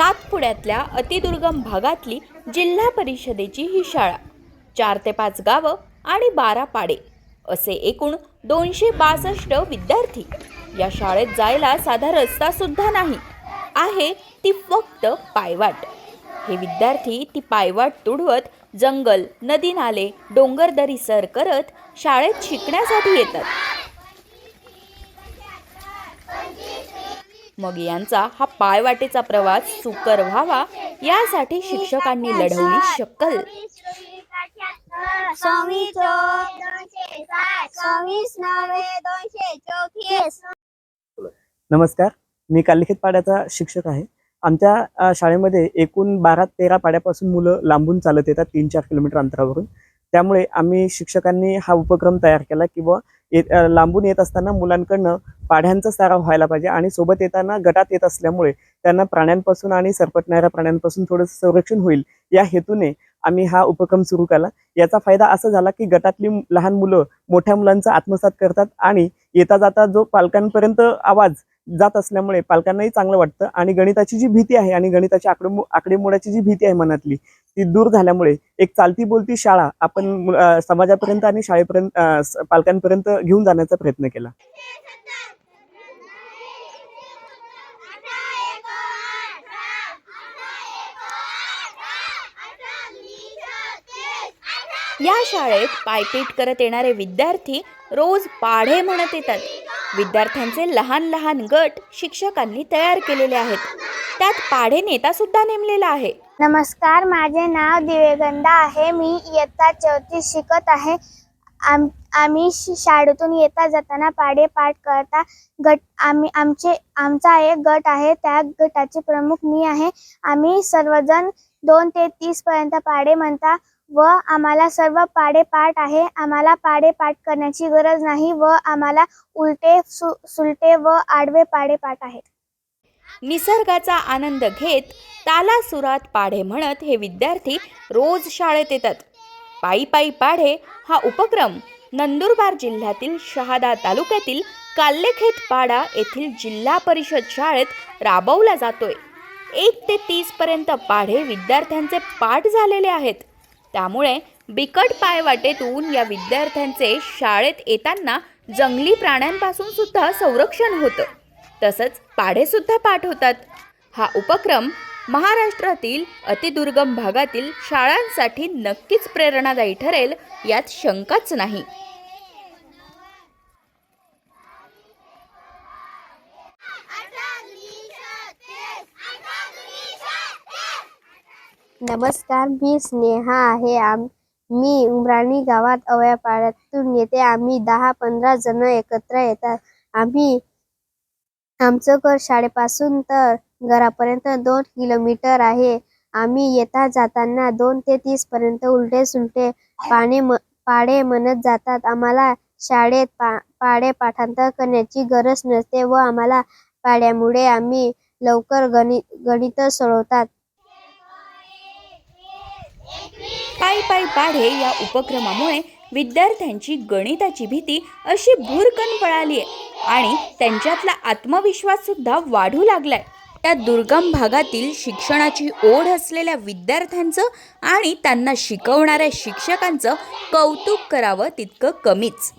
सातपुड्यातल्या अतिदुर्गम भागातली जिल्हा परिषदेची ही शाळा. चार ते पाच गावं आणि बारा पाडे असे एकूण दोनशे बासष्ट विद्यार्थी. या शाळेत जायला साधा रस्ता सुद्धा नाही. आहे ती फक्त पायवाट. हे विद्यार्थी ती पायवाट तुडवत जंगल नदी नाले डोंगरदरी सर करत शाळेत शिकण्यासाठी येतात. मग यांचा हा पायवाटेचा प्रवास सुकर व्हावा यासाठी शिक्षकांनी लढवली शक्कल. नमस्कार मी कालिखेत पाड्याचा शिक्षक आहे. आमच्या शाळेमध्ये एकूण बारा तेरा पाड्यापासून मुलं लांबून चालत येतात तीन चार किलोमीटर अंतरावरून. त्यामुळे आम्ही शिक्षकांनी हा उपक्रम तयार केला की बुवा येत लांबून येत असताना मुलांकडनं पाढ्यांचा साराव व्हायला पाहिजे आणि सोबत येताना गटात येत असल्यामुळे त्यांना प्राण्यांपासून आणि सरपटणाऱ्या प्राण्यांपासून थोडंसं संरक्षण होईल या हेतूने आम्ही हा उपक्रम सुरू केला. याचा फायदा असा झाला की गटातली लहान मुलं मोठ्या मुलांचा आत्मसात करतात आणि येता जाता जो पालकांपर्यंत आवाज जात असल्यामुळे पालकांनाही चांगलं वाटतं आणि गणिताची जी भीती आहे आणि गणिताची आकडेमो आकडेमोडाची जी भीती आहे मनातली ती दूर झाल्यामुळे एक चालती बोलती शाळा आपण समाजापर्यंत आणि शाळेपर्यंत पालकांपर्यंत घेऊन जाण्याचा प्रयत्न केला. या शाळेत पायपीट करत येणारे विद्यार्थी रोज पाढे म्हणत येतात. विद्यार्थ्यांचे लहान लहान गट शिक्षकांनी तयार केलेले आहेत. त्यात पाढे नेता सुद्धा नेमलेला आहे. नमस्कार माझे नाव दिवेगंधा आहे. मी इयत्ता चौथी शिकत आहे. आम आम्ही शाळेतून येता जाताना पाढे पाठ करता गट आम्ही आमचे आमचा एक गट आहे. त्या गटाचे प्रमुख मी आहे. आम्ही सर्वजण दोन ते तीस पर्यंत म्हणता. व आम्हाला सर्व पाडे पाठ आहे. आम्हाला पाडे पाठ करण्याची गरज नाही व आम्हाला उलटे सु सुलटे व आडवे पाडे पाठ आहेत. निसर्गाचा आनंद घेत तालासुरात पाढे म्हणत हे विद्यार्थी रोज शाळेत येतात. पायी पायी पाढे हा उपक्रम नंदुरबार जिल्ह्यातील शहादा तालुक्यातील काल्लेखेत पाडा येथील जिल्हा परिषद शाळेत राबवला जातोय. एक ते तीस पर्यंत पाढे विद्यार्थ्यांचे पाठ झालेले आहेत. त्यामुळे बिकट पायवाटेतून या विद्यार्थ्यांचे शाळेत येताना जंगली प्राण्यांपासून सुद्धा संरक्षण होतं. तसंच पाढेसुद्धा पाठ होतात हा उपक्रम महाराष्ट्रातील अतिदुर्गम भागातील शाळांसाठी नक्कीच प्रेरणादायी ठरेल यात शंकाच नाही. नमस्कार मी स्नेहा आहे. आम मी उमराणी गावात अवया पाड्यातून येते. आम्ही दहा पंधरा जण एकत्र येतात. आम्ही आमचं घर शाळेपासून तर घरापर्यंत दोन किलोमीटर आहे. आम्ही येता जाताना दोन ते तीस पर्यंत उलटे सुलटे पाने म पाडे म्हणत जातात. आम्हाला शाळेत पा पाडे पाठांतर करण्याची गरज नसते व आम्हाला पाड्यामुळे आम्ही लवकर गणित गणित सोडवतात. पायी पायी पाढे या उपक्रमामुळे विद्यार्थ्यांची गणिताची भीती अशी भूरकन पळाली आहे आणि त्यांच्यातला आत्मविश्वास सुद्धा वाढू लागलाय. त्या दुर्गम भागातील शिक्षणाची ओढ असलेल्या विद्यार्थ्यांचं आणि त्यांना शिकवणाऱ्या शिक्षकांचं कौतुक करावं तितकं कमीच.